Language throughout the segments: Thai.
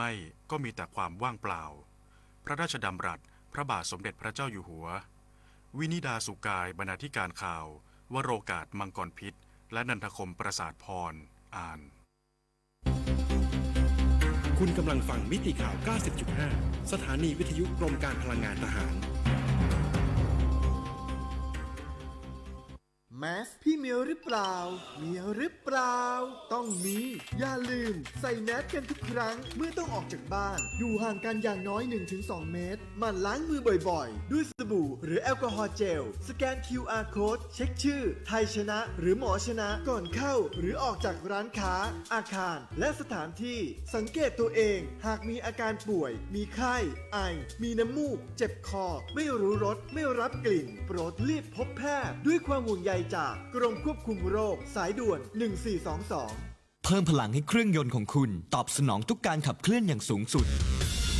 ไม่ก็มีแต่ความว่างเปล่า พระราชดำรัสพระบาทสมเด็จพระเจ้าอยู่หัว วินิดาสุกายบรรณาธิการข่าว วโรกาสมังกรพิษ และนันทคมประสาทพร อ่าน คุณกำลังฟังมิติข่าว 90.5 สถานีวิทยุกรมการพลังงานทหาร แมสพี่เมียวหรือเปล่า เมียวหรือเปล่า ต้องมีอย่าลืม ใส่แมสกันทุกครั้งเมื่อต้องออกจากบ้าน อยู่ห่างกันอย่างน้อย 1-2 เมตรหมั่นล้างมือบ่อยๆ ด้วยสบู่หรือแอลกอฮอล์เจล สแกน QR code เช็คชื่อ ไทยชนะ หรือหมอชนะก่อนเข้า หรือออกจากร้านค้า อาคาร และสถานที่ สังเกตตัวเอง หากมีอาการป่วย มีไข้ ไอ มีน้ำมูก เจ็บคอ ไม่รู้รสไม่รับกลิ่น โปรดรีบพบแพทย์ด้วยความห่วงใยจากกรมควบคุมโรค สายด่วน 1422 เพิ่มพลังให้เครื่องยนต์ของคุณ ตอบสนองทุกการขับเคลื่อนอย่างสูงสุด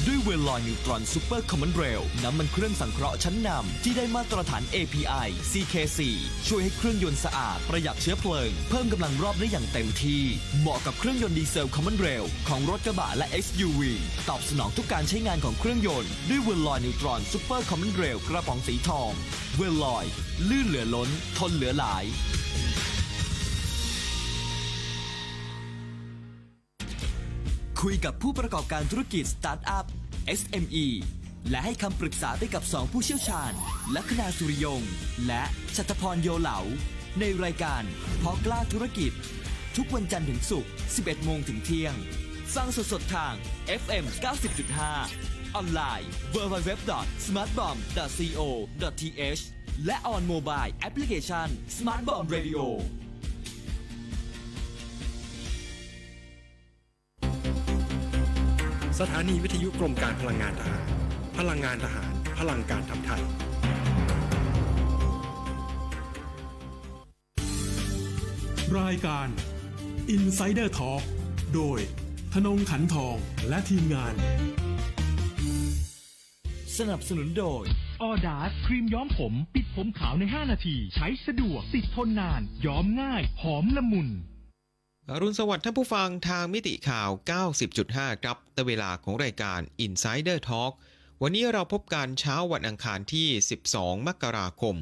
ด้วยเวลลอยนิวตรอนซูเปอร์คอมมอนเรลน้ำมันเครื่องสังเคราะห์ชั้นนำที่ได้มาตรฐาน API CK4 ช่วยให้เครื่องยนต์สะอาดประหยัดเชื้อเพลิง เพิ่มกำลังรอบได้อย่างเต็มที่ เหมาะกับเครื่องยนต์ดีเซลคอมมอนเรลของรถกระบะและ SUV ตอบสนองทุกการใช้งานของเครื่องยนต์ด้วยเวลลอยนิวตรอนซูเปอร์คอมมอนเรลกระป๋องสีทอง เวลลอย ลื่นเหลือล้น ทนเหลือหลาย คุยกับผู้ประกอบการธุรกิจสตาร์ทอัพ SME และให้คำปรึกษาไปกับ 2 ผู้เชี่ยวชาญ ลัคนาสุริยง และชัตพรโยเหลา ในรายการพอกล้าธุรกิจ ทุกวันจันทร์ถึงศุกร์ 11 โมงถึงเที่ยง ฟังสดๆทาง FM 90.5 ออนไลน์ www.smartbomb.co.th และ on mobile application Smart Bomb Radio สถานีวิทยุกรมการพลังงานทหาร พลังงานทหาร พลังการทำไทย รายการ Insider Talk โดยธนงขันทองและทีมงาน สนับสนุนโดย ออดาสครีมย้อมผม ปิดผมขาวใน 5 นาที ใช้สะดวกติดทนนาน ย้อมง่าย หอมละมุน อรุณสวัสดิ์ท่านผู้ฟังทางมิติข่าว 90.5 ครับแต่เวลาของรายการ Insider Talk วันนี้เราพบกันเช้าวันอังคารที่ 12 มกราคม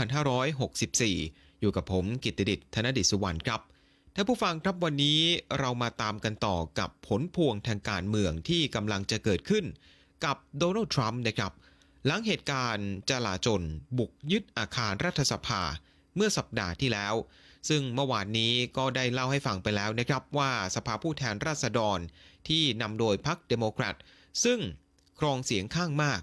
2564 อยู่กับผมกิตติดิษฐ์ธนดิษฐ์สุวรรณครับ ท่านผู้ฟังครับวันนี้เรามาตามกันต่อกับผลพวงทางการเมืองที่กำลังจะเกิดขึ้น กับโดนัลด์ทรัมป์นะครับ หลังเหตุการณ์จลาจลบุกยึดอาคารรัฐสภาเมื่อสัปดาห์ที่แล้ว ซึ่งเมื่อวานนี้ก็ได้เล่าให้ฟังไปแล้วนะครับว่าสภาผู้แทนราษฎรที่นำโดยพรรคเดโมแครตซึ่งครองเสียงข้างมาก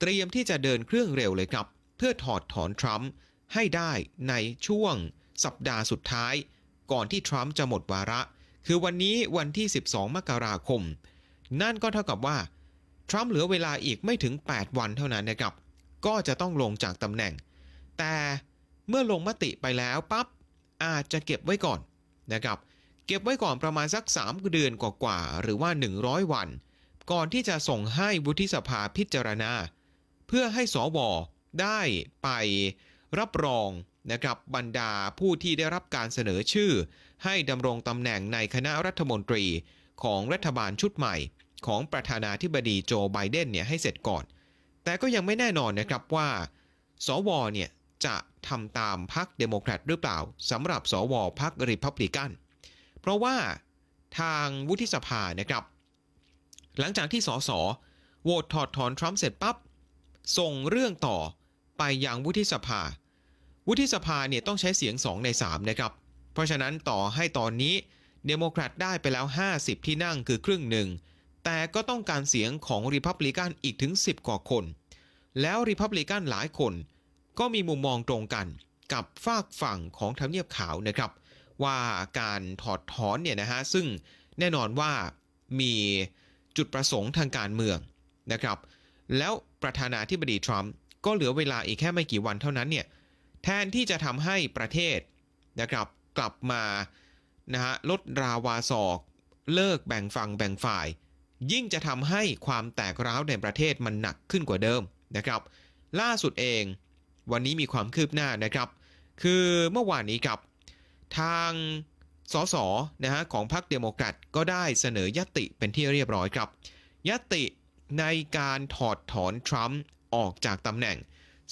เตรียมที่จะเดินเครื่องเร็วเลยครับ เพื่อถอดถอนทรัมป์ให้ได้ในช่วงสัปดาห์สุดท้าย ก่อนที่ทรัมป์จะหมดวาระ คือวันนี้วันที่ 12 มกราคม นั่นก็เท่ากับว่า ทรัมป์เหลือเวลาอีกไม่ถึง 8 วันเท่านั้นนะครับ ก็จะต้องลงจากตำแหน่ง แต่เมื่อลงมติไปแล้วปั๊บ อาจจะเก็บไว้ก่อนนะครับเก็บไว้ก่อนประมาณสัก 3 เดือนกว่าๆหรือว่า 100 วัน ก่อนที่จะส่งให้วุฒิสภาพิจารณา เพื่อให้สวได้ไปรับรองนะครับบรรดาผู้ที่ได้รับการเสนอชื่อ ให้ดำรงตำแหน่งในคณะรัฐมนตรีของรัฐบาลชุดใหม่ ของประธานาธิบดีโจไบเดนเนี่ยให้เสร็จก่อน แต่ก็ยังไม่แน่นอนนะครับว่า สวเนี่ย จะทำตามพรรคเดโมแครตหรือเปล่าสำหรับสวพรรคริพับลิกัน เพราะว่าทางวุฒิสภานะครับ หลังจากที่สสโหวตถอดถอนทรัมป์เสร็จปั๊บส่งเรื่องต่อไปยังวุฒิสภา วุฒิสภาเนี่ยต้องใช้เสียง 2 ใน 3 นะครับ เพราะฉะนั้นต่อให้ตอนนี้เดโมแครตได้ไปแล้ว 50 ที่นั่งคือครึ่งหนึ่ง แต่ก็ต้องการเสียงของริพับลิกันอีกถึง 10 กว่าคน แล้วริพับลิกันหลายคน ก็มีมุมมองตรงกันกับฝากฝั่งของทำเนียบขาวนะครับ ว่าการถอดถอนเนี่ยนะฮะซึ่งแน่นอนว่ามีจุดประสงค์ทางการเมืองนะครับ แล้วประธานาธิบดีทรัมป์ก็เหลือเวลาอีกแค่ไม่กี่วันเท่านั้นเนี่ยแทนที่จะทำให้ประเทศนะครับกลับมานะฮะลดราวาศอกเลิกแบ่งฝั่งแบ่งฝ่าย ยิ่งจะทำให้ความแตกร้าวในประเทศมันหนักขึ้นกว่าเดิมนะครับ ล่าสุดเอง วันนี้มีความคืบหน้านะครับ คือเมื่อวานนี้ครับทางสสนะฮะของพรรคเดโมแครตก็ได้เสนอยติเป็นที่เรียบร้อยครับ ยติในการถอดถอนทรัมป์ออกจากตำแหน่ง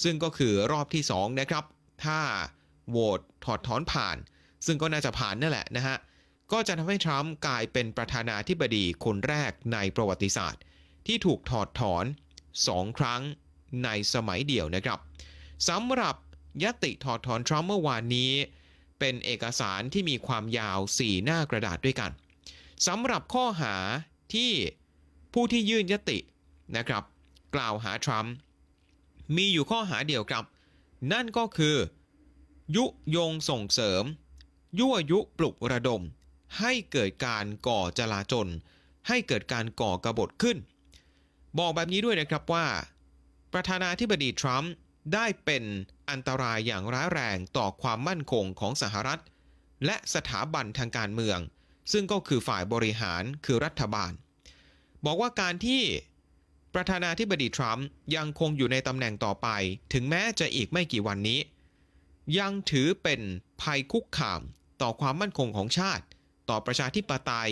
ซึ่งก็คือรอบที่ 2 นะครับ ถ้าโหวตถอดถอนผ่าน ซึ่งก็น่าจะผ่านนั่นแหละนะฮะ ก็จะทำให้ทรัมป์กลายเป็นประธานาธิบดีคนแรกในประวัติศาสตร์ ที่ถูกถอดถอน 2 ครั้งในสมัยเดียวนะครับ สำหรับยติถอดถอนทรัมป์เมื่อวานนี้ เป็นเอกสารที่มีความยาว 4 หน้ากระดาษด้วยกันสำหรับข้อหาที่ผู้ที่ยื่นยตินะครับ กล่าวหาทรัมป์มีอยู่ข้อหาเดียวครับ นั่นก็คือ ยุยงส่งเสริม ยั่วยุปลุกระดม ให้เกิดการก่อจลาจลให้เกิดการก่อกบฏขึ้น บอกแบบนี้ด้วยนะครับว่า ประธานาธิบดีทรัมป์ ได้เป็นอันตรายอย่างร้ายแรงต่อความมั่นคงของสหรัฐ และสถาบันทางการเมือง ซึ่งก็คือฝ่ายบริหารคือรัฐบาล บอกว่าการที่ประธานาธิบดีทรัมป์ยังคงอยู่ในตำแหน่งต่อไป ถึงแม้จะอีกไม่กี่วันนี้ ยังถือเป็นภัยคุกคามต่อความมั่นคงของชาติ ต่อประชาธิปไตย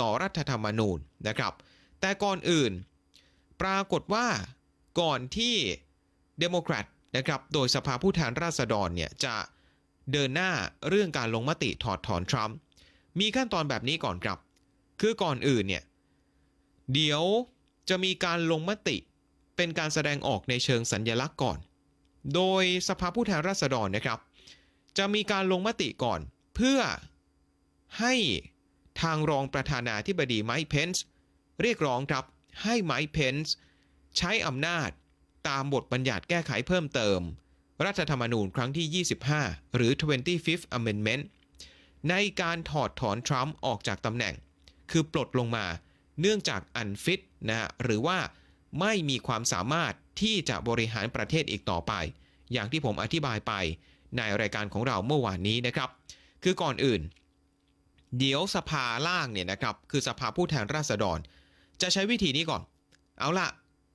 ต่อรัฐธรรมนูญนะครับ แต่ก่อนอื่น ปรากฏว่าก่อนที่ เดโมแครตนะครับโดยสภาผู้แทนราษฎรเนี่ยจะเดินหน้าเรื่องการลงมติถอดถอนทรัมป์มีขั้นตอนแบบนี้ก่อนครับ คือก่อนอื่นเนี่ยเดี๋ยวจะมีการลงมติเป็นการแสดงออกในเชิงสัญญลักษณ์ก่อน โดยสภาผู้แทนราษฎรนะครับ จะมีการลงมติก่อนเพื่อให้ทางรองประธานาธิบดีไมค์เพนส์เรียกร้องครับให้ไมค์เพนส์ใช้อำนาจ ตามบทบัญญัติแก้ไขเพิ่มเติม รัฐธรรมนูญครั้งที่ 25 หรือ 25th Amendment ในการถอดถอนทรัมป์ออกจากตำแหน่ง คือปลดลงมาเนื่องจากอันฟิตนะฮะหรือว่าไม่มีความสามารถที่จะบริหารประเทศอีกต่อไป อย่างที่ผมอธิบายไปในรายการของเราเมื่อวานนี้นะครับ คือก่อนอื่น เดี๋ยวสภาล่างเนี่ยนะครับ คือสภาผู้แทนราษฎร จะใช้วิธีนี้ก่อน เอาละ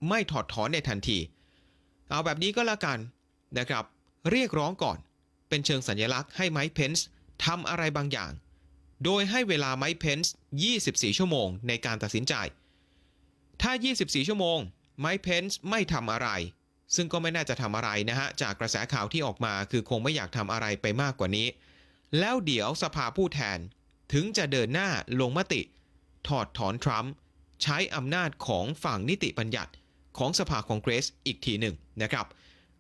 ไม่ถอดถอนในทันที เอาแบบนี้ก็แล้วกันนะครับ เรียกร้องก่อน เป็นเชิงสัญลักษณ์ให้ไมค์เพนส์ทำอะไรบางอย่าง โดยให้เวลาไมค์เพนส์24 ชั่วโมงในการตัดสินใจ ถ้า 24 ชั่วโมงไมค์เพนส์ไม่ทำอะไร ซึ่งก็ไม่น่าจะทำอะไรนะฮะ จากกระแสข่าวที่ออกมาคือคงไม่อยากทำอะไรไปมากกว่านี้ แล้วเดี๋ยวสภาผู้แทนถึงจะเดินหน้าลงมติ ถอดถอนทรัมป์ใช้อำนาจของฝั่งนิติบัญญัติ ของสภาคองเกรสอีกทีหนึ่งนะครับ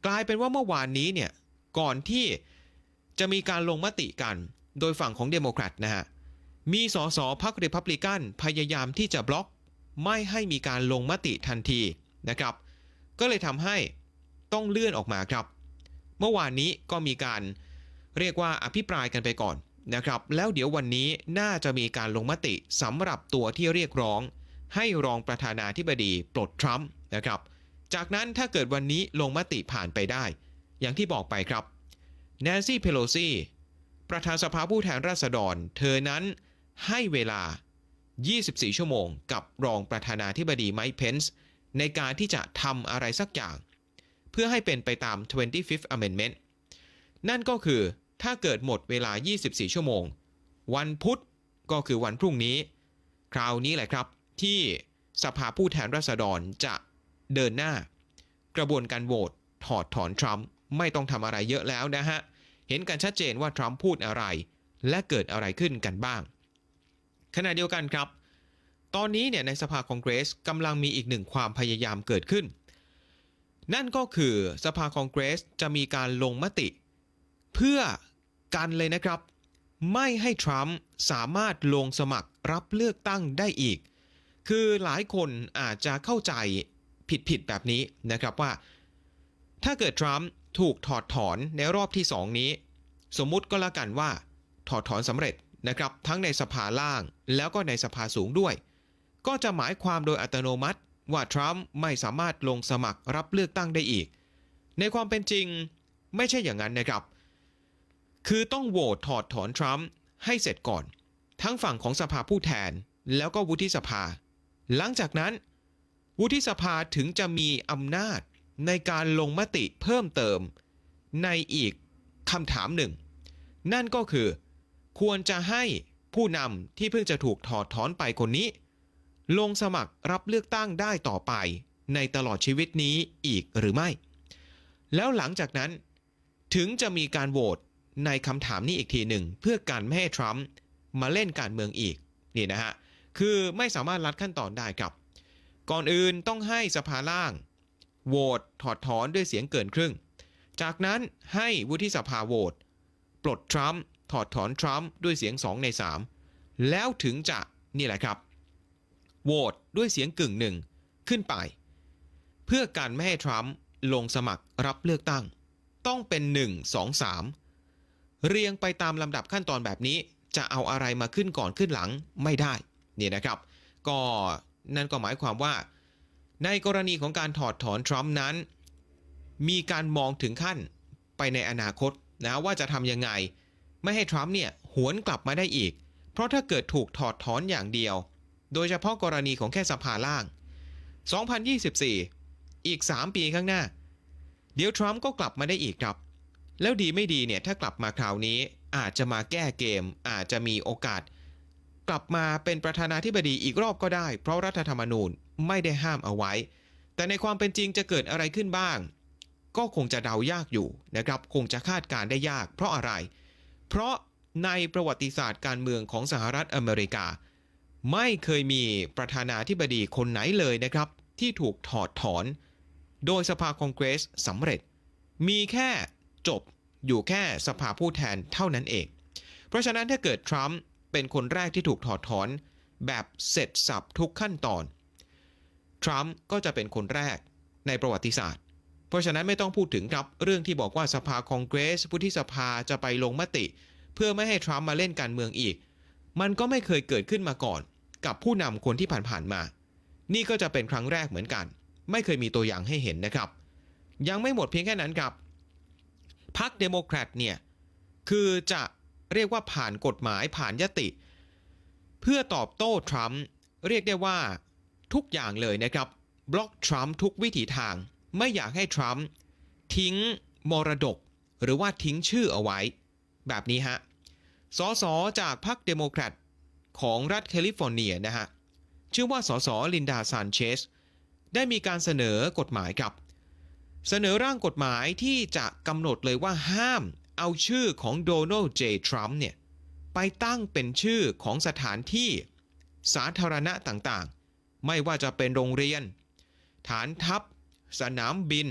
กลายเป็นว่าเมื่อวานนี้เนี่ยก่อนที่จะมีการลงมติกันโดยฝั่งของเดโมแครตนะฮะมีสสพรรครีพับลิกันพยายามที่จะบล็อกไม่ให้มีการลงมติทันทีนะครับ ก็เลยทำให้ต้องเลื่อนออกมาครับ เมื่อวานนี้ก็มีการเรียกว่าอภิปรายกันไปก่อนนะครับ แล้วเดี๋ยววันนี้น่าจะมีการลงมติสำหรับตัวที่เรียกร้อง ให้รองประธานาธิบดีปลดทรัมป์ นะครับ จากนั้นถ้าเกิดวันนี้ลงมติผ่านไปได้ อย่างที่บอกไปครับแนนซี่เพโลซีประธานสภาผู้แทนราษฎร เธอนั้นให้เวลา 24 ชั่วโมง กับรองประธานาธิบดีไมค์เพนส์ในการที่จะทำอะไรสักอย่าง เพื่อให้เป็นไปตาม 25th Amendment นั่นก็คือถ้าเกิดหมดเวลา 24 ชั่วโมง วันพุธก็คือวันพรุ่งนี้ คราวนี้แหละครับที่สภาผู้แทนราษฎรจะ เดินหน้า กระบวนการโหวตถอดถอนทรัมป์ไม่ต้องทำอะไรเยอะแล้วนะฮะ เห็นกันชัดเจนว่าทรัมป์พูดอะไร และเกิดอะไรขึ้นกันบ้าง ขณะเดียวกันครับ ตอนนี้เนี่ยในสภาคองเกรสกำลังมีอีกหนึ่งความพยายามเกิดขึ้น นั่นก็คือสภาคองเกรสจะมีการลงมติ เพื่อกันเลยนะครับ ไม่ให้ทรัมป์สามารถลงสมัครรับเลือกตั้งได้อีก คือหลายคนอาจจะเข้าใจ ผิดๆแบบนี้นะครับว่า ถ้าเกิดทรัมป์ถูกถอดถอนในรอบที่ 2 นี้ สมมุติก็แล้วกันว่า ถอดถอนสำเร็จนะครับทั้งในสภาล่างแล้วก็ในสภาสูงด้วย ก็จะหมายความโดยอัตโนมัติว่าทรัมป์ไม่สามารถลงสมัครรับเลือกตั้งได้อีก ในความเป็นจริงไม่ใช่อย่างนั้นนะครับ คือต้องโหวตถอดถอนทรัมป์ให้เสร็จก่อน ทั้งฝั่งของสภาผู้แทนแล้วก็วุฒิสภา หลังจากนั้น วุฒิสภาถึงจะมีอำนาจในการลงมติเพิ่มเติม ในอีกคำถามหนึ่ง นั่นก็คือ ควรจะให้ผู้นำที่เพิ่งจะถูกถอดถอนไปคนนี้ ลงสมัครรับเลือกตั้งได้ต่อไปในตลอดชีวิตนี้อีกหรือไม่ แล้วหลังจากนั้น ถึงจะมีการโหวตในคำถามนี้อีกทีหนึ่ง เพื่อการไม่ให้ทรัมป์มาเล่นการเมืองอีกนี่นะฮะคือไม่สามารถลัดขั้นตอนได้ครับ ก่อนอื่นต้องให้สภาล่าง โหวตถอดถอนด้วยเสียงเกินครึ่ง จากนั้นให้วุฒิสภาโหวตปลดทรัมป์ถอดถอนทรัมป์ด้วยเสียง 2 ใน 3 แล้วถึงจะนี่แหละครับโหวตด้วยเสียงกึ่งหนึ่งขึ้นไป เพื่อการไม่ให้ทรัมป์ลงสมัครรับเลือกตั้ง ต้องเป็น 1 2 3 เรียงไปตามลำดับขั้นตอนแบบนี้ จะเอาอะไรมาขึ้นก่อนขึ้นหลังไม่ได้ นี่นะครับ ก็ นั่นก็หมายความว่า ในกรณีของการถอดถอนทรัมป์นั้น มีการมองถึงขั้นไปในอนาคตนะว่าจะทำยังไง ไม่ให้ทรัมป์เนี่ยหวนกลับมาได้อีก เพราะถ้าเกิดถูกถอดถอนอย่างเดียว โดยเฉพาะกรณีของแค่สภาล่าง 2024 อีก 3 ปีข้างหน้า เดี๋ยวทรัมป์ก็กลับมาได้อีกครับ แล้วดีไม่ดีเนี่ยถ้ากลับมาคราวนี้อาจจะมาแก้เกมอาจจะมีโอกาส กลับมาเป็นประธานาธิบดีอีกรอบก็ได้ เพราะรัฐธรรมนูญไม่ได้ห้ามเอาไว้ แต่ในความเป็นจริงจะเกิดอะไรขึ้นบ้าง ก็คงจะเดายากอยู่นะครับ คงจะคาดการณ์ได้ยาก เพราะอะไร เพราะในประวัติศาสตร์การเมืองของสหรัฐอเมริกา ไม่เคยมีประธานาธิบดีคนไหนเลยนะครับ ที่ถูกถอดถอน โดยสภาคองเกรสสำเร็จ มีแค่จบอยู่แค่สภาผู้แทนเท่านั้นเอง เพราะฉะนั้นถ้าเกิดทรัมป์ เป็นคนแรกที่ถูกถอดถอน แบบเสร็จสับทุกขั้นตอน ทรัมป์ก็จะเป็นคนแรกในประวัติศาสตร์ เพราะฉะนั้นไม่ต้องพูดถึงครับเรื่องที่บอกว่าสภาคองเกรสผู้ที่สภาจะไปลงมติ เพื่อไม่ให้ทรัมป์มาเล่นการเมืองอีก มันก็ไม่เคยเกิดขึ้นมาก่อน กับผู้นำคนที่ผ่านๆมา นี่ก็จะเป็นครั้งแรกเหมือนกัน ไม่เคยมีตัวอย่างให้เห็นนะครับ ยังไม่หมดเพียงแค่นั้นครับพรรคเดโมแครตเนี่ยคือจะ เรียกว่าผ่านกฎหมายผ่านยติ เพื่อตอบโต้ทรัมป์เรียกได้ว่าทุกอย่างเลยนะครับบล็อกทรัมป์ทุกวิถีทาง ไม่อยากให้ทรัมป์ทิ้งมรดก หรือว่าทิ้งชื่อเอาไว้ แบบนี้ฮะสสจากพรรคเดโมแครตของรัฐแคลิฟอร์เนียนะฮะชื่อว่าสสลินดาซานเชสได้มีการเสนอกฎหมายครับ เสนอร่างกฎหมายที่จะกำหนดเลยว่าห้าม เอาชื่อของโดนัลด์เจทรัมป์เนี่ยไปตั้งเป็นชื่อของสถานที่สาธารณะต่างๆ ไม่ว่าจะเป็นโรงเรียน ฐานทัพ สนามบิน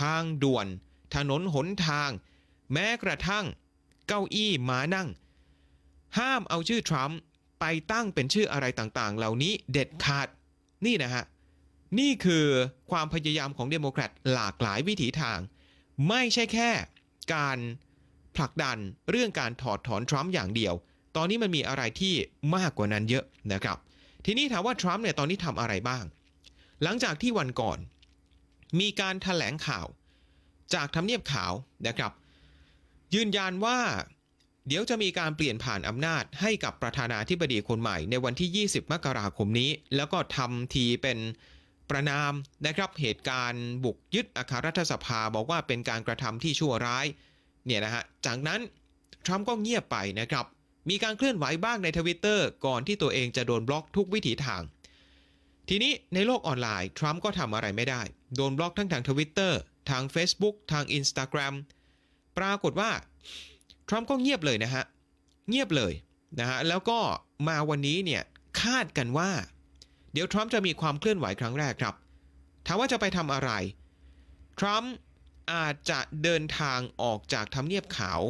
ทางด่วน ถนนหนทาง แม้กระทั่ง เก้าอี้ม้านั่ง ห้ามเอาชื่อทรัมป์ไปตั้งเป็นชื่ออะไรต่างๆ เหล่านี้เด็ดขาด นี่นะฮะ นี่คือความพยายามของเดโมแครตหลากหลายวิถีทาง ไม่ใช่แค่การ ผลักดันเรื่องการถอดถอนทรัมป์อย่างเดียว ตอนนี้มันมีอะไรที่มากกว่านั้นเยอะนะครับ ทีนี้ถามว่าทรัมป์เนี่ยตอนนี้ทำอะไรบ้าง หลังจากที่วันก่อน มีการถแถลงข่าว จากทำเนียบขาวนะครับ ยืนยันว่าเดี๋ยวจะมีการเปลี่ยนผ่านอำนาจให้กับประธานาธิบดีคนใหม่ในวันที่ 20 มกราคมนี้ แล้วก็ทำทีเป็นประนามนะครับเหตุการณ์บุกยึดอาคารรัฐสภาบอกว่าเป็นการกระทำที่ชั่วร้าย เนี่ยนะฮะจากนั้นทรัมป์ก็เงียบไปนะครับ มีการเคลื่อนไหวบ้างในทวิตเตอร์ก่อนที่ตัวเองจะโดนบล็อกทุกวิถีทาง ทีนี้ในโลกออนไลน์ทรัมป์ก็ทำอะไรไม่ได้ โดนบล็อกทั้งทางทวิตเตอร์ทาง Facebook ทาง Instagram ปรากฏว่าทรัมป์ก็เงียบเลยนะฮะ เงียบเลยนะฮะ แล้วก็มาวันนี้เนี่ยคาดกันว่า เดี๋ยวทรัมป์จะมีความเคลื่อนไหวครั้งแรกครับ ถามว่าจะไปทำอะไร ทรัมป์ อาจจะเดินทางออกจากทำเนียบขาว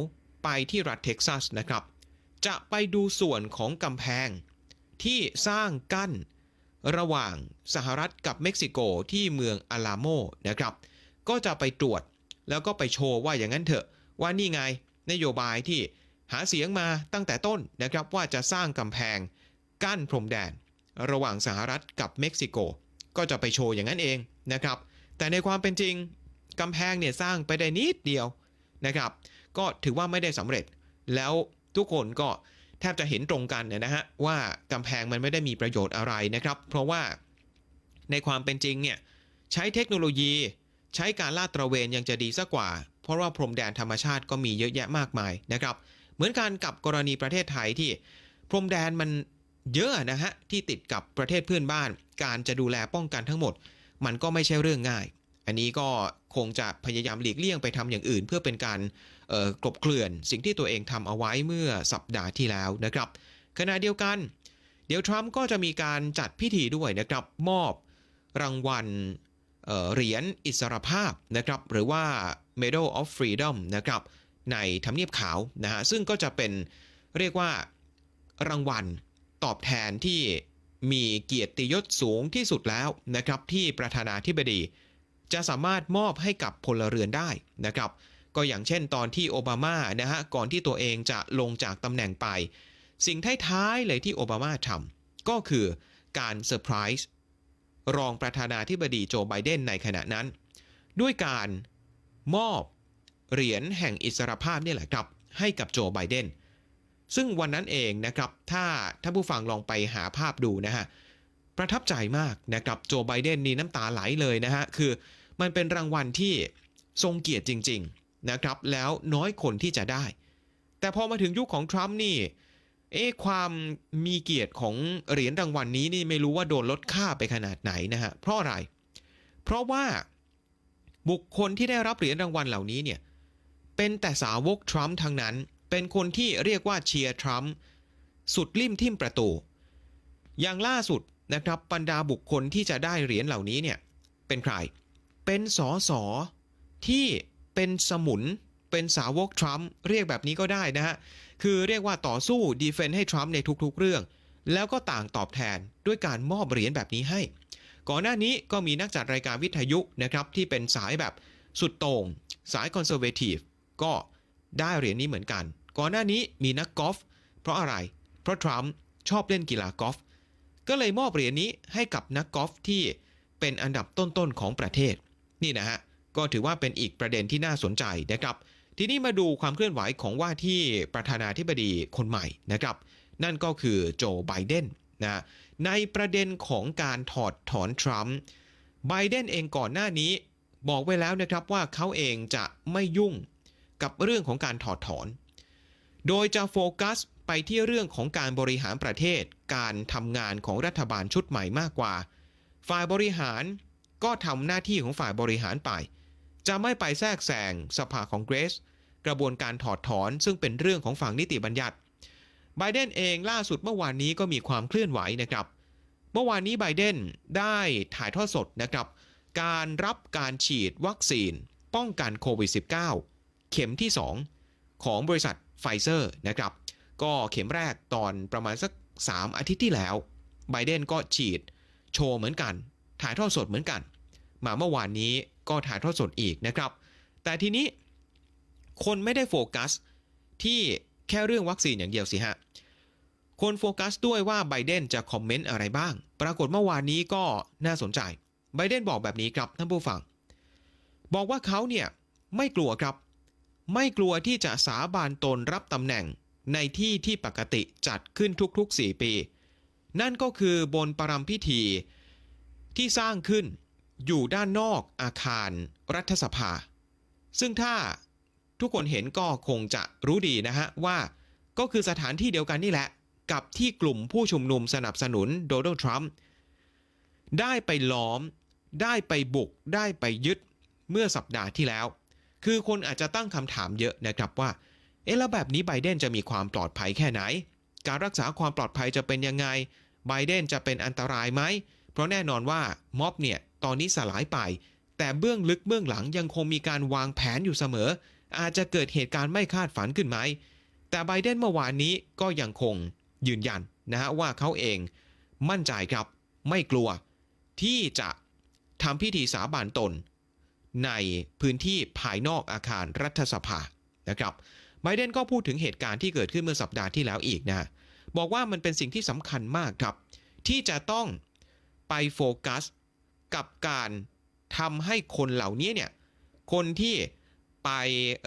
ไปที่รัฐเท็กซัสนะครับ จะไปดูส่วนของกำแพง ที่สร้างกั้นระหว่างสหรัฐกับเม็กซิโกที่เมืองอาลาโมนะครับ ก็จะไปตรวจแล้วก็ไปโชว์ว่าอย่างนั้นเถอะว่านี่ไงนโยบายที่หาเสียงมาตั้งแต่ต้นนะครับว่าจะสร้างกำแพงกั้นพรมแดน ระหว่างสหรัฐกับเม็กซิโก ก็จะไปโชว์อย่างนั้นเองนะครับ แต่ในความเป็นจริง กำแพงเนี่ยสร้างไปได้นิดเดียวนะครับ ก็ถือว่าไม่ได้สำเร็จ แล้วทุกคนก็แทบจะเห็นตรงกันเนี่ยนะฮะว่ากำแพงมันไม่ได้มีประโยชน์อะไรนะครับ เพราะว่าในความเป็นจริงเนี่ยใช้เทคโนโลยีใช้การลาดตระเวนยังจะดีสักกว่า เพราะว่าพรมแดนธรรมชาติก็มีเยอะแยะมากมายนะครับ เหมือนกันกับกรณีประเทศไทยที่ พรมแดนมันเยอะนะฮะที่ติดกับประเทศเพื่อนบ้าน การจะดูแลป้องกันทั้งหมด มันก็ไม่ใช่เรื่องง่าย อันนี้ก็คงจะพยายามหลีกเลี่ยงไปทำอย่างอื่น เพื่อเป็นการกลบเกลื่อน สิ่งที่ตัวเองทำเอาไว้เมื่อสัปดาห์ที่แล้วนะครับขณะเดียวกัน เดี๋ยวทรัมป์ก็จะมีการจัดพิธีด้วยนะครับมอบรางวัลเเหรียญอิสรภาพนะครับหรือว่า Medal of Freedom นะครับในทำเนียบขาวนะฮะซึ่งก็จะเป็นเรียกว่ารางวัลตอบแทนที่มีเกียรติยศสูงที่สุดแล้วนะครับที่ประธานาธิบดี จะสามารถมอบให้กับพลเรือนได้นะครับ ก็อย่างเช่นตอนที่โอบามานะฮะก่อนที่ตัวเองจะลงจากตำแหน่งไป สิ่งท้ายๆเลยที่โอบามาทำก็คือการเซอร์ไพรส์รองประธานาธิบดีโจไบเดนในขณะนั้น ด้วยการมอบเหรียญแห่งอิสรภาพนี่แหละครับให้กับโจไบเดนซึ่งวันนั้นเองนะครับ ถ้าท่านผู้ฟังลองไปหาภาพดูนะฮะ ประทับใจมากนะครับโจไบเดนนี่น้ำตาไหลเลยนะฮะ คือมันเป็นรางวัลที่ทรงเกียรติจริง ๆนะครับ แล้วน้อยคนที่จะได้ แต่พอมาถึงยุคของทรัมป์นี่เอ๊ความมีเกียรติของเหรียญรางวัลนี้นี่ไม่รู้ว่าโดนลดค่าไปขนาดไหนนะฮะ เพราะอะไร เพราะว่าบุคคลที่ได้รับเหรียญรางวัลเหล่านี้เนี่ยเป็นแต่สาวกทรัมป์ทั้งนั้น เป็นคนที่เรียกว่าเชียร์ทรัมป์สุดริ่มทิ่มประตู อย่างล่าสุด นะครับบรรดาบุคคลที่จะได้เหรียญเหล่านี้เนี่ยเป็นใคร เป็นสอสอที่เป็นสมุนเป็นสาวกทรัมป์เรียกแบบนี้ก็ได้นะฮะ คือเรียกว่าต่อสู้ดีเฟนต์ให้ทรัมป์ในทุกๆเรื่อง แล้วก็ต่างตอบแทนด้วยการมอบเหรียญแบบนี้ให้ ก่อนหน้านี้ก็มีนักจัดรายการวิทยุนะครับที่เป็นสายแบบสุดโต่งสายคอนเซอร์เวทีฟก็ได้เหรียญนี้เหมือนกัน ก่อนหน้านี้มีนักกอล์ฟเพราะอะไร เพราะทรัมป์ชอบเล่นกีฬากอล์ฟ ก็เลยมอบเหรียญนี้ให้กับนักกอล์ฟที่เป็นอันดับต้นๆของประเทศ นี่นะฮะก็ถือว่าเป็นอีกประเด็นที่น่าสนใจนะครับ ทีนี้มาดูความเคลื่อนไหวของว่าที่ประธานาธิบดีคนใหม่นะครับ นั่นก็คือโจไบเดนนะในประเด็นของการถอดถอนทรัมป์ไบเดนเองก่อนหน้านี้บอกไว้แล้วนะครับว่าเขาเองจะไม่ยุ่งกับเรื่องของการถอดถอน โดยจะโฟกัส ไปที่เรื่องของการบริหารประเทศ การทำงานของรัฐบาลชุดใหม่มากกว่า ฝ่ายบริหารก็ทำหน้าที่ของฝ่ายบริหารไป จะไม่ไปแทรกแซงสภาของเกรสกระบวนการถอดถอนซึ่งเป็นเรื่องของฝั่งนิติบัญญัติไบเดนเองล่าสุดเมื่อวานนี้ก็มีความเคลื่อนไหวนะครับ เมื่อวานนี้ไบเดนได้ถ่ายทอดสดนะครับ การรับการฉีดวัคซีน ป้องกันโควิด -19 เข็มที่ 2 ของบริษัทไฟเซอร์นะครับ ก็เข็มแรกตอนประมาณสัก 3 อาทิตย์ที่แล้ว ไบเดนก็ฉีดโชว์เหมือนกัน ถ่ายทอดสดเหมือนกัน มาเมื่อวานนี้ก็ถ่ายทอดสดอีกนะครับ แต่ทีนี้คนไม่ได้โฟกัสที่แค่เรื่องวัคซีนอย่างเดียวสิฮะ คนโฟกัสด้วยว่าไบเดนจะคอมเมนต์อะไรบ้าง ปรากฏเมื่อวานนี้ก็น่าสนใจ ไบเดนบอกแบบนี้ครับท่านผู้ฟัง บอกว่าเขาเนี่ยไม่กลัวครับ ไม่กลัวที่จะสาบานตนรับตำแหน่ง ในที่ที่ปกติจัดขึ้นทุกๆ 4 ปี นั่นก็คือบนประรำพิธี ที่สร้างขึ้นอยู่ด้านนอกอาคารรัฐสภา ซึ่งถ้าทุกคนเห็นก็คงจะรู้ดีนะฮะว่าก็คือสถานที่เดียวกันนี่แหละ กับที่กลุ่มผู้ชุมนุมสนับสนุนโดนัลด์ทรัมป์ได้ไปล้อม ได้ไปบุก ได้ไปยึดเมื่อสัปดาห์ที่แล้ว คือคนอาจจะตั้งคำถามเยอะนะครับว่า เอ๊ะแล้วแบบนี้ไบเดนจะมีความปลอดภัยแค่ไหน การรักษาความปลอดภัยจะเป็นยังไง ไบเดนจะเป็นอันตรายไหม เพราะแน่นอนว่าม็อบเนี่ยตอนนี้สลายไป แต่เบื้องลึกเบื้องหลังยังคงมีการวางแผนอยู่เสมอ อาจจะเกิดเหตุการณ์ไม่คาดฝันขึ้นไหม แต่ไบเดนเมื่อวานนี้ก็ยังคงยืนยันนะฮะว่าเขาเอง มั่นใจครับไม่กลัว ที่จะทำพิธีสาบานตน ในพื้นที่ภายนอกอาคารรัฐสภานะครับ ไบเดนก็พูดถึงเหตุการณ์ที่เกิดขึ้นเมื่อสัปดาห์ที่แล้วอีกนะบอกว่ามันเป็นสิ่งที่สำคัญมากครับ ที่จะต้องไปโฟกัสกับการทำให้คนเหล่านี้เนี่ยคนที่ไป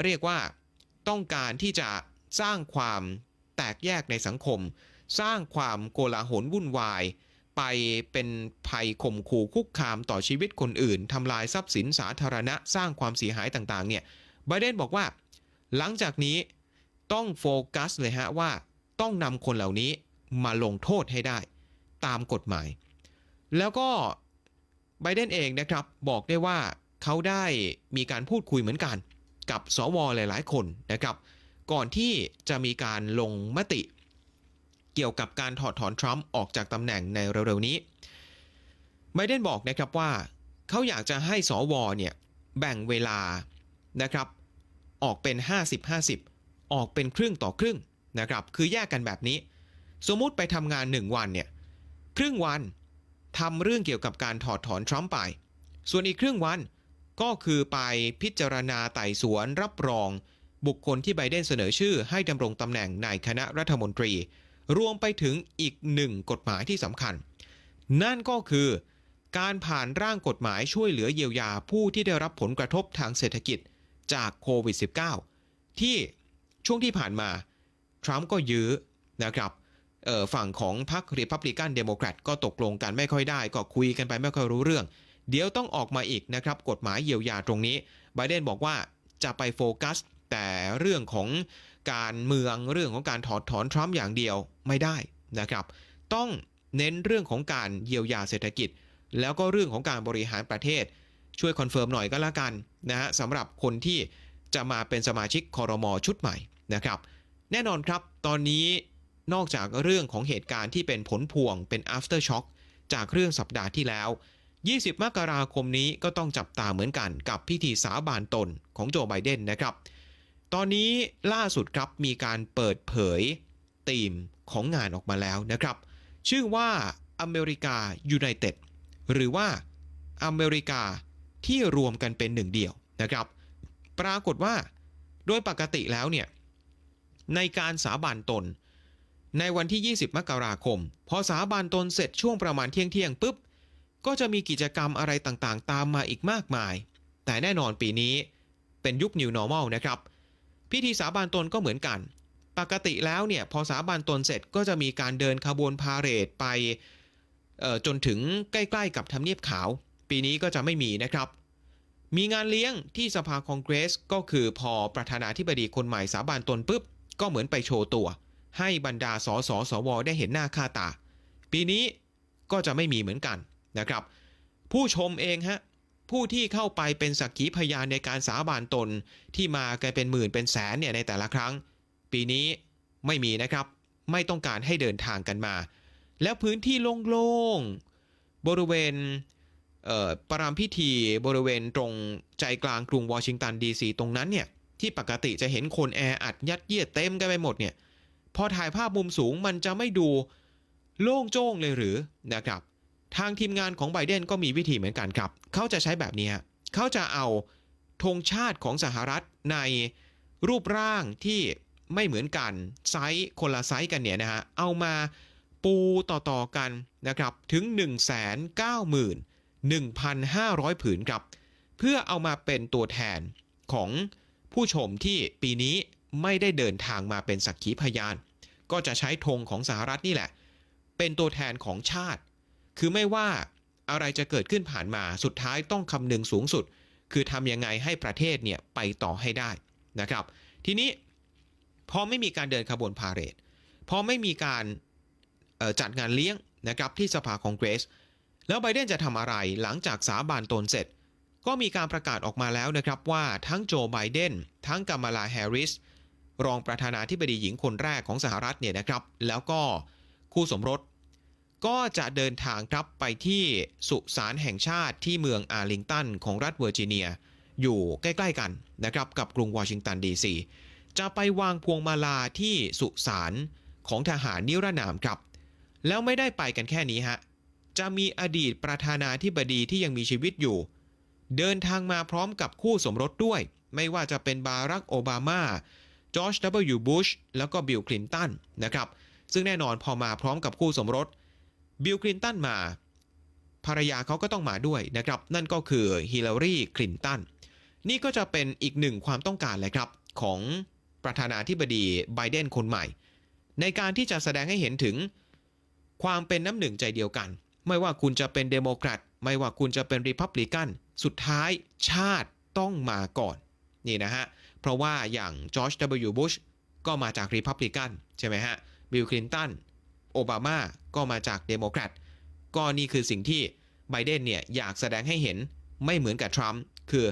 เรียกว่าต้องการที่จะสร้างความแตกแยกในสังคม สร้างความโกลาหลวุ่นวาย ไปเป็นภัยข่มขู่คุกคามต่อชีวิตคนอื่นทำลายทรัพย์สินสาธารณะ สร้างความเสียหายต่างๆเนี่ยไบเดนบอกว่า หลังจากนี้ต้องโฟกัสเลยฮะว่าต้องนำคนเหล่านี้มาลงโทษให้ได้ตามกฎหมาย แล้วก็ไบเดนเองนะครับบอกได้ว่าเขาได้มีการพูดคุยเหมือนกัน กับสวหลาย ๆ คนนะครับ ก่อนที่จะมีการลงมติ เกี่ยวกับการถอดถอนทรัมป์ออกจากตำแหน่งในเร็ว ๆ นี้ไบเดนบอกนะครับว่า เขาอยากจะให้สวเนี่ยแบ่งเวลานะครับ ออกเป็น 50-50 ออกเป็นครึ่งต่อครึ่งนะครับ คือแยกกันแบบนี้ สมมุติไปทำงาน 1 วันเนี่ยครึ่งวันทำเรื่องเกี่ยวกับการถอดถอนทรัมป์ไป ส่วนอีกครึ่งวันก็คือไปพิจารณาไต่สวนรับรอง บุคคลที่ไบเดนเสนอชื่อให้ดำรงตำแหน่งในคณะรัฐมนตรี รวมไปถึงอีกหนึ่งกฎหมายที่สำคัญ นั่นก็คือการผ่านร่างกฎหมายช่วยเหลือเยียวยาผู้ที่ได้รับผลกระทบทางเศรษฐกิจ จากโควิด -19 ที่ช่วงที่ผ่านมา ทรัมป์ก็ยื้อนะครับฝั่งของพรรครีพับลิกันเดโมแครตก็ตกลงกันไม่ค่อยได้ ก็คุยกันไปไม่ค่อยรู้เรื่อง เดี๋ยวต้องออกมาอีกนะครับ กฎหมายเยียวยาตรงนี้ไบเดนบอกว่าจะไปโฟกัส แต่เรื่องของการเมืองเรื่องของการถอดถอนทรัมป์อย่างเดียวไม่ได้นะครับ ต้องเน้นเรื่องของการเยียวยาเศรษฐกิจ แล้วก็เรื่องของการบริหารประเทศ ช่วยคอนเฟิร์มหน่อยก็แล้วกันนะฮะสำหรับคนที่จะมาเป็นสมาชิกคอรมอชุดใหม่นะครับแน่นอนครับตอนนี้นอกจากเรื่องของเหตุการณ์ที่เป็นผลพวงเป็น after shock จากเรื่องสัปดาห์ที่แล้ว 20 มกราคมนี้ก็ต้องจับตาเหมือนกันกับพิธีสาบานตนของโจไบเดนนะครับ ตอนนี้ล่าสุดครับมีการเปิดเผยธีมของงานออกมาแล้วนะครับ ชื่อว่าอเมริกายูไนเต็ดหรือว่าอเมริกา ที่รวมกันเป็นหนึ่งเดียวนะครับ ปรากฏว่าโดยปกติแล้วเนี่ยในการสาบานตน ในวันที่ 20 มกราคม พอสาบานตนเสร็จช่วงประมาณเที่ยงเที่ยงๆปุ๊บ ก็จะมีกิจกรรมอะไรต่างๆ ตามมาอีกมากมาย แต่แน่นอนปีนี้เป็นยุค New Normal นะครับ พิธีสาบานตนก็เหมือนกัน ปกติแล้วเนี่ยพอสาบานตนเสร็จก็จะมีการเดินขบวนพาเหรดไปจนถึงใกล้ ๆ กับทำเนียบขาว ปีนี้ก็จะไม่มีนะครับ มีงานเลี้ยงที่สภาคองเกรสก็คือพอประธานาธิบดีคนใหม่สาบานตนปุ๊บ ก็เหมือนไปโชว์ตัว ให้บรรดาสสสวได้เห็นหน้าค่าตา ปีนี้ก็จะไม่มีเหมือนกันนะครับ ผู้ชมเองฮะผู้ที่เข้าไปเป็นสักขีพยานในการสาบานตนที่มากันเป็นหมื่นเป็นแสนเนี่ยในแต่ละครั้ง ปีนี้ไม่มีนะครับ ไม่ต้องการให้เดินทางกันมา แล้วพื้นที่โล่งๆบริเวณ ประรามพิธีบริเวณตรงใจกลางกรุงวอชิงตันดีซีตรงนั้นเนี่ยที่ปกติจะเห็นคนแออัดยัดเยียดเต็มกันไปหมดเนี่ยพอถ่ายภาพมุมสูงมันจะไม่ดูโล่งโจ้งเลยหรือนะครับ ทางทีมงานของไบเดนก็มีวิธีเหมือนกันครับ เขาจะใช้แบบนี้เขาจะเอาธงชาติของสหรัฐในรูปร่างที่ไม่เหมือนกันไซส์คนละไซส์กันเนี่ยนะฮะเอามาปูต่อๆกันนะครับถึง 1,500 ผืนครับ เพื่อเอามาเป็นตัวแทนของผู้ชมที่ปีนี้ไม่ได้เดินทางมาเป็นสักขีพยาน ก็จะใช้ธงของสหรัฐนี่แหละ เป็นตัวแทนของชาติ คือไม่ว่าอะไรจะเกิดขึ้นผ่านมาสุดท้ายต้องคำนึงสูงสุด คือทำยังไงให้ประเทศเนี่ยไปต่อให้ได้นะครับ ทีนี้พอไม่มีการเดินขบวนพาเหรดพอไม่มีการจัดงานเลี้ยงนะครับที่สภาคองเกรส แล้วไบเดนจะทำอะไรหลังจากสาบานตนเสร็จ ก็มีการประกาศออกมาแล้วนะครับว่าทั้งโจไบเดนทั้งกามาลาแฮร์ริสรองประธานาธิบดีหญิงคนแรกของสหรัฐเนี่ยนะครับ แล้วก็คู่สมรส ก็จะเดินทางครับไปที่สุสานแห่งชาติที่เมืองอาร์ลิงตันของรัฐเวอร์จิเนีย อยู่ใกล้ๆกันนะครับกับกรุงวอชิงตันดีซีจะไปวางพวงมาลาที่สุสานของทหารนิรนามครับ แล้วไม่ได้ไปกันแค่นี้ฮะ จะมีอดีตประธานาธิบดีที่ยังมีชีวิตอยู่ เดินทางมาพร้อมกับคู่สมรสด้วย ไม่ว่าจะเป็นบารักโอบามาจอร์จ W. บุชแล้วก็บิลคลินตันนะครับซึ่งแน่นอนพอมาพร้อมกับคู่สมรสบิลคลินตันมา ภรรยาเขาก็ต้องมาด้วยนะครับ นั่นก็คือฮิลลารีคลินตันนี่ก็จะเป็นอีกหนึ่งความต้องการเลยครับของประธานาธิบดีไบเดนคนใหม่ ในการที่จะแสดงให้เห็นถึงความเป็นน้ำหนึ่งใจเดียวกัน ไม่ว่าคุณจะเป็นเดโมแครตไม่ว่าคุณจะเป็นริพับลิกัน สุดท้ายชาติต้องมาก่อน นี่นะฮะ เพราะว่าอย่างจอร์จ W. บุชก็มาจากรีพับลิกันใช่ไหมฮะ บิลคลินตัน โอบามา ก็มาจากเดโมแครตก็นี่คือสิ่งที่ไบเดนเนี่ยอยากแสดงให้เห็นไม่เหมือนกับทรัมป์คือ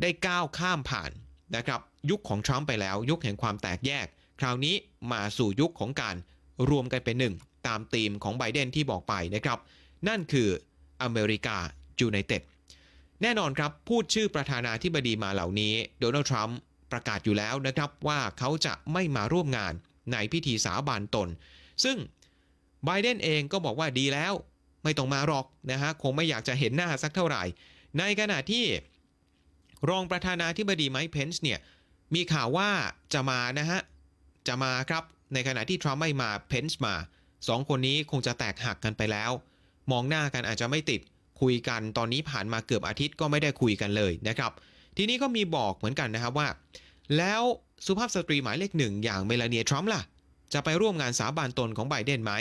ได้ก้าวข้ามผ่านนะครับยุคของทรัมป์ไปแล้วยุคแห่งความแตกแยก คราวนี้มาสู่ยุคของการรวมกันเป็นหนึ่ง ตามธีมของไบเดนที่บอกไปนะครับ นั่นคืออเมริกายูไนเต็ดแน่นอนครับพูดชื่อประธานาธิบดีมาเหล่านี้ โดนัลด์ทรัมป์ประกาศอยู่แล้วนะครับว่าเขาจะไม่มาร่วมงานในพิธีสาบานตน ซึ่งไบเดนเองก็บอกว่าดีแล้วไม่ต้องมาหรอกนะฮะคงไม่อยากจะเห็นหน้าสักเท่าไหร่ ในขณะที่รองประธานาธิบดีไมค์เพนส์เนี่ยมีข่าวว่าจะมานะฮะจะมาครับในขณะที่ทรัมป์ไม่มาเพนส์มา สองคนนี้คงจะแตกหักกันไปแล้ว มองหน้ากันอาจจะไม่ติดคุยกันตอนนี้ผ่านมาเกือบอาทิตย์ก็ไม่ได้คุยกันเลยนะครับ ทีนี้ก็มีบอกเหมือนกันนะครับว่า แล้วสุภาพสตรีหมายเลขหนึ่งอย่างเมลานีทรัมป์ล่ะ จะไปร่วมงานสาบานตนของไบเดนไหม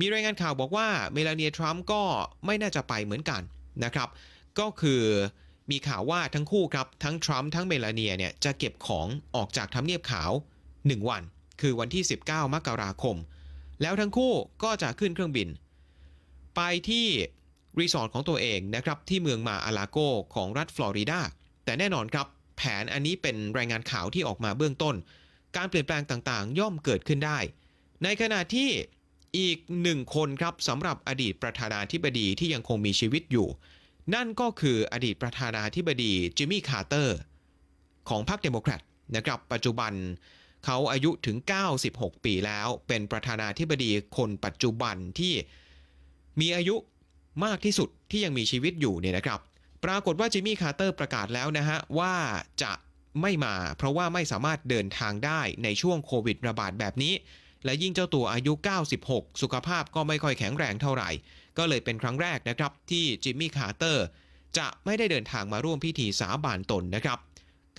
มีรายงานข่าวบอกว่าเมลานีทรัมป์ก็ไม่น่าจะไปเหมือนกันนะครับ ก็คือมีข่าวว่าทั้งคู่ครับ ทั้งทรัมป์ทั้งเมลานีเนี่ยจะเก็บของออกจากทำเนียบขาว 1 วัน คือวันที่ 19 มกราคม แล้วทั้งคู่ก็จะขึ้นเครื่องบิน ไปที่รีสอร์ทของตัวเองนะครับที่เมืองมาอาลาโกของรัฐฟลอริดา แต่แน่นอนครับ แผนอันนี้เป็นรายงานข่าวที่ออกมาเบื้องต้น การเปลี่ยนแปลงต่างๆ ย่อมเกิดขึ้นได้ ในขณะที่อีกหนึ่งคนครับสำหรับอดีตประธานาธิบดีที่ยังคงมีชีวิตอยู่ นั่นก็คืออดีตประธานาธิบดีจิมมี่คาร์เตอร์ของพรรคเดโมแครตนะครับปัจจุบัน เขาอายุถึง 96 ปีแล้ว เป็นประธานาธิบดีคนปัจจุบันที่มีอายุมากที่สุดที่ยังมีชีวิตอยู่เนี่ยนะครับ ปรากฏว่าจิมมี่คาร์เตอร์ประกาศแล้วนะฮะว่าจะไม่มาเพราะว่าไม่สามารถเดินทางได้ในช่วงโควิดระบาดแบบนี้ และยิ่งเจ้าตัวอายุ 96 สุขภาพก็ไม่ค่อยแข็งแรงเท่าไหร่ ก็เลยเป็นครั้งแรกนะครับที่จิมมี่คาร์เตอร์จะไม่ได้เดินทางมาร่วมพิธีสาบานตนนะครับ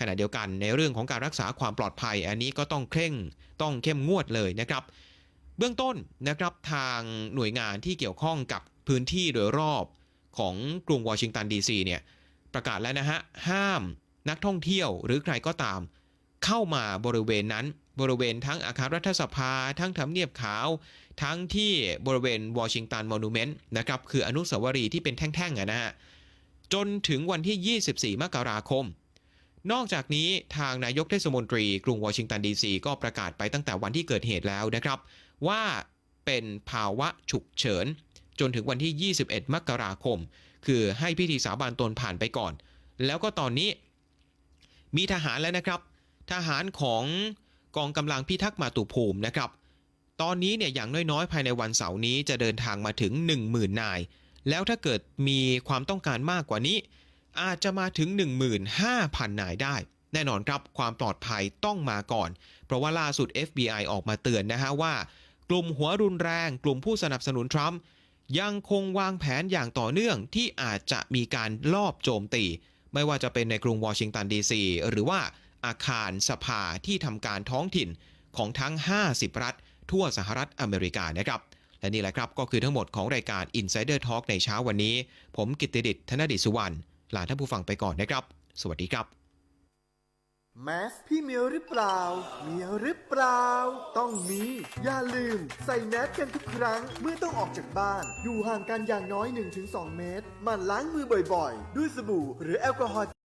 ณะเดียวกันในเรื่องของการรักษาความปลอดภัย อันนี้ก็ต้องเคร่งต้องเข้มงวดเลยนะครับ เบื้องต้นนะครับทางหน่วยงานที่เกี่ยวข้องกับพื้นที่โดยรอบของกรุงวอชิงตันดีซีเนี่ยประกาศแล้วนะฮะห้ามนักท่องเที่ยวหรือใครก็ตาม เข้ามาบริเวณนั้นบริเวณทั้งอาคารรัฐสภา ทั้งทำเนียบขาว ทั้งที่บริเวณวอชิงตันมอนูเมนต์นะครับคืออนุสาวรีย์ที่เป็นแท่งๆนะฮะจนถึงวันที่ 24 มกราคม นอกจากนี้ทางนายกเทศมนตรีกรุงวอชิงตันดีซีก็ประกาศไปตั้งแต่วันที่เกิดเหตุแล้วนะครับ ว่าเป็นภาวะฉุกเฉิน จนถึงวันที่ 21 มกราคม คือให้พิธีสาบานตนผ่านไปก่อน แล้วก็ตอนนี้มีทหารแล้วนะครับ ทหารของกองกำลังพิทักษ์มาตุภูมินะครับ ตอนนี้เนี่ยอย่างน้อยๆ ภายในวันเสาร์นี้จะเดินทางมาถึง 10,000 นาย แล้วถ้าเกิดมีความต้องการมากกว่านี้ อาจจะมาถึง 15,000 นายได้ แน่นอนครับความปลอดภัยต้องมาก่อน เพราะว่าล่าสุด FBI ออกมาเตือนนะฮะว่า กลุ่มหัวรุนแรง กลุ่มผู้สนับสนุนทรัมป์ยังคงวางแผนอย่างต่อเนื่องที่อาจจะมีการลอบโจมตี ไม่ว่าจะเป็นในกรุงวอชิงตันดีซีหรือว่าอาคารสภาที่ทำการท้องถิ่นของทั้ง 50 รัฐ ทั่วสหรัฐอเมริกานะครับ และนี่แหละครับก็คือทั้งหมดของรายการ Insider Talk ในเช้าวันนี้ ผมกิตติดิษฐ์ธนดิษวรรณ ลาท่านผู้ฟังไปก่อนนะครับ สวัสดีครับแมสพี่เมียวหรือเปล่า เมียวหรือเปล่า ต้องมี อย่าลืม ใส่แมสกันทุกครั้ง เมื่อต้องออกจากบ้าน อยู่ห่างกันอย่างน้อย 1-2 เมตรหมั่นล้างมือบ่อยๆ ด้วยสบู่หรือแอลกอฮอล์